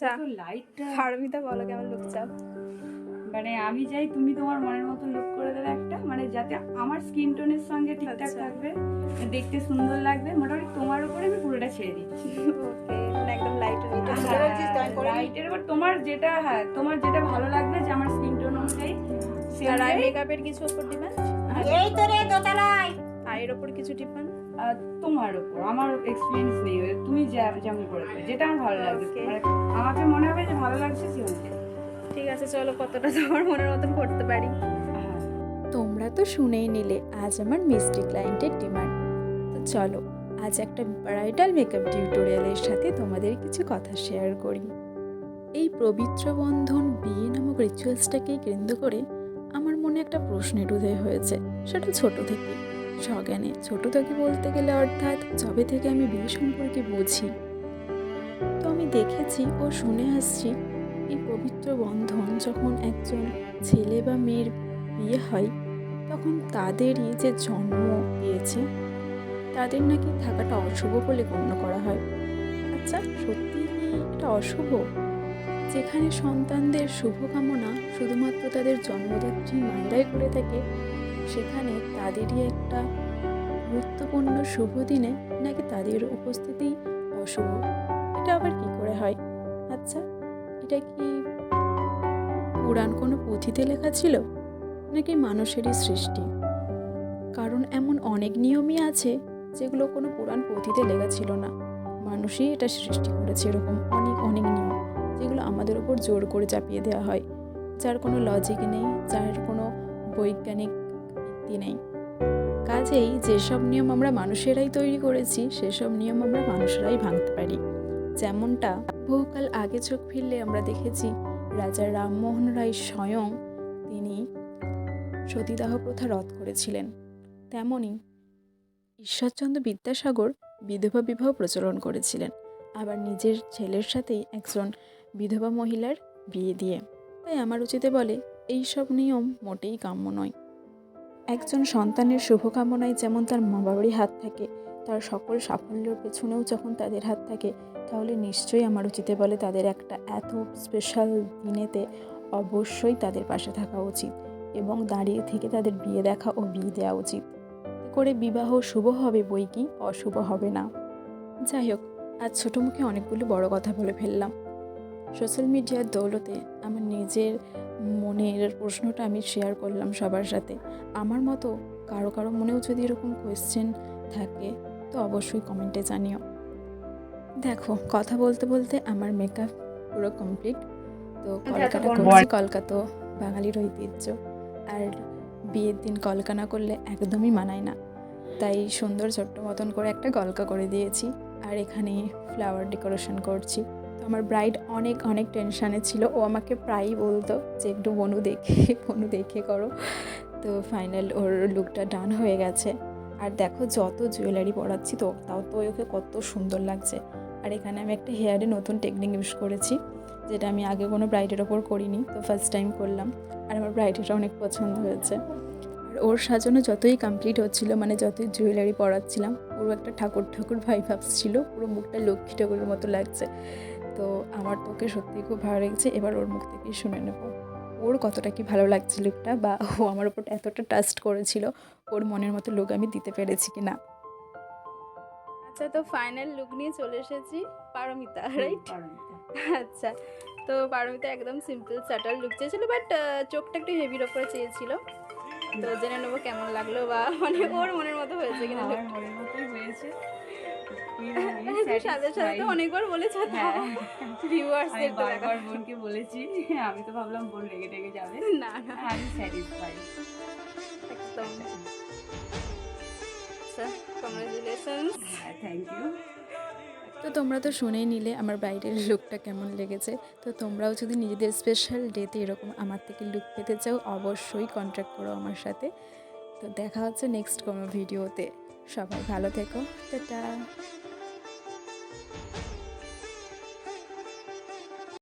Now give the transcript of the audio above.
আচ্ছা তো লাইটটা পারমিতা বলো কেমন লুক চাও? মানে আমি চাই তুমি তোমার মনের মতো লুক করে দেবে একটা মানে যাতে আমার স্কিন টোনের সঙ্গে ঠিকঠাক আচ্ছা। থাকবে দেখতে সুন্দর লাগবে মোটামুটি তোমার উপরে আমি পুরোটা ছেড়ে দিচ্ছি। মানে একদম লাইট লাইটের এবার তোমার যেটা হ্যাঁ তোমার যেটা ভালো লাগবে যে আমার স্কিন টোন অনুযায়ী। সে আর আই মেকআপের কিছু উপর ডিপেন্ড এই তো রে দোতলায়। আয়ের উপর কিছু ডিপেন্ড তোমার উপর আমার এক্সপিরিয়েন্স নেই তুমি যা- যেমন করবে যেটা আমার ভালো লাগবে Okay. মানে আমাকে মনে হবে যে ভালো লাগছে সে অনুযায়ী ঠিক আছে চলো কতটা তোমার মনের মতন করতে পারি। হ্যাঁ। তোমরা তো শুনেই নিলে আজ আমার মিষ্টি ক্লায়েন্টের ডিমান্ড তো চলো আজ একটা ব্রাইডাল মেকআপ টিউটোরিয়ালের সাথে তোমাদের কিছু কথা শেয়ার করি। এই পবিত্র বন্ধন বিয়ে নামক রিচুয়ালসটাকে কেন্দ্র করে আমার মনে একটা প্রশ্নের উদয় হয়েছে সেটা ছোট থেকে সজ্ঞানে। ছোট থেকে বলতে গেলে অর্থাৎ যবে থেকে আমি বিয়ে সম্পর্কে বুঝি। তো আমি দেখেছি ও শুনে আসছি, এই পবিত্র বন্ধন যখন একজন ছেলে বা মেয়ের বিয়ে হয়, তখন তাদেরই যে জন্ম দিয়েছে তাদের নাকি থাকাটা অশুভ বলে গণ্য করা হয়। আচ্ছা সত্যি কি এটা অশুভ? যেখানে সন্তানদের শুভকামনা শুধুমাত্র তাদের জন্মদাত্রী মায়েরাই করে থাকে সেখানে তাদেরই একটা গুরুত্বপূর্ণ শুভ দিনে নাকি তাদের উপস্থিতি অশুভ? এটা আবার কি করে হয়? আচ্ছা এটা কি পুরাণ কোনো পুঁথিতে লেখা ছিল? নাকি মানুষেরই সৃষ্টি? কারণ এমন অনেক নিয়মই আছে যেগুলো কোনো পুরাণ পুঁথিতে লেখা ছিল না। মানুষই এটা সৃষ্টি করেছে এরকম অনেক অনেক নিয়ম যেগুলো আমাদের ওপর জোর করে চাপিয়ে দেওয়া হয়। যার কোনো লজিক নেই, যার কোনো বৈজ্ঞানিক ভিত্তি নেই। কাজেই যেসব নিয়ম আমরা মানুষেরাই তৈরি করেছি, সেসব নিয়ম আমরা মানুষেরাই ভাঙতে পারি। যেমনটা বহুকাল আগে চোখ ফিরলে আমরা দেখেছি, রাজা রামমোহন রায় স্বয়ং তিনি সতীদাহ প্রথা রদ করেছিলেন। তেমনি ঈশ্বরচন্দ্র বিদ্যাসাগর বিধবা বিবাহ প্রচলন করেছিলেন। আবার নিজের ছেলের সাথেই একজন বিধবা মহিলার বিয়ে দিয়ে। তাই আমার উচিতে বলে এই সব নিয়ম মোটেই কাম্য নয়। একজন সন্তানের শুভকামনায় যেমন তার মা বাবারই হাত থাকে, তার সকল সাফল্যের পেছনেও যখন তাদের হাত থাকে, তাহলে নিশ্চয়ই আমার উচিতে বলে তাদের একটা এত স্পেশাল দিনেতে অবশ্যই তাদের পাশে থাকা উচিত এবং দাঁড়িয়ে থেকে তাদের বিয়ে দেখা ও বিয়ে দেওয়া উচিত। করে বিবাহ শুভ হবে বই কি? অশুভ হবে না। যাই হোক, আজ ছোটো মুখে অনেকগুলো বড় কথা বলে ফেললাম। সোশ্যাল মিডিয়ার দৌলতে আমার নিজের মনের প্রশ্নটা আমি শেয়ার করলাম সবার সাথে। আমার মতো কারও কারও মনেও যদি এরকম কোয়েশ্চেন থাকে তো অবশ্যই কমেন্টে জানিও। দেখো কথা বলতে বলতে আমার মেকআপ পুরো কমপ্লিট তো কলকাতা বড়- করছি কলকাতা বাঙালির ঐতিহ্য। আর বিয়ের দিন কলকা না করলে একদমই মানায় না। তাই সুন্দর ছোট্ট মতন করে একটা কলকা করে দিয়েছি। আর এখানে ফ্লাওয়ার ডেকোরেশন করছি। তো আমার ব্রাইড অনেক অনেক টেনশানে ছিল। ও আমাকে প্রায়ই বলতো যে, একটু বনু দেখে বনু দেখে করো। তো ফাইনাল ওর লুকটা ডান হয়ে গেছে। আর দেখো যত জুয়েলারি পরাচ্ছি তো, তাও তো ওকে কত সুন্দর লাগছে। আর এখানে আমি একটা হেয়ারে নতুন টেকনিক ইউজ করেছি, যেটা আমি আগে কোনো ব্রাইডের ওপর করিনি, তো ফার্স্ট টাইম করলাম। আর আমার ব্রাইডেরটা অনেক পছন্দ হয়েছে। আর ওর সাজানো যতই কমপ্লিট হচ্ছিল মানে যতই জুয়েলারি পরাচ্ছিলাম, পুরো একটা ঠাকুর ঠাকুর ভাই ছিল পুরো মুখটা লক্ষ্মী ঠাকুরের মতো লাগছে। তো আমার তো ওকে সত্যিই খুব ভালো লেগেছে। এবার ওর মুখ থেকেই শুনে নেব। ওর কতটা কি ভালো লাগছে লুকটা বা ও আমার ওপর এতটা ট্রাস্ট করেছিল ওর মনের মতো লুক আমি দিতে পেরেছি কি না আচ্ছা তো ফাইনাল লুক নিয়ে চলে এসেছি পারমিতা রাইট আচ্ছা তো পারমিতা একদম সিম্পল স্যাটার লুক চেয়েছিল বাট চোখটা একটু হেভির ওপরে চেয়েছিল। তো জেনে নেব কেমন লাগল বা মানে ওর মনের মতো হয়েছে কিনা আমার মনের মতোই হয়েছে। সাথে সাথে তো অনেকবার বলেছে হ্যাঁ। আমি ভিউয়ার্সদের বোনকে বলেছি আমি তো ভাবলাম বোন রেগে টেগে যাবে। না না। আমি স্যাটিসফাইড একদম। কংগ্রেচুলেশনস থ্যাংক ইউ তো তোমরা তো শুনেই নিলে আমার বাইরের লুকটা কেমন লেগেছে। তো তোমরাও যদি নিজেদের স্পেশাল ডেতে এরকম আমার থেকে লুক পেতে চাও অবশ্যই কন্ট্যাক্ট করো আমার সাথে। তো দেখা হচ্ছে নেক্সট কোনো ভিডিওতে সবাই ভালো থেকো। টাটা।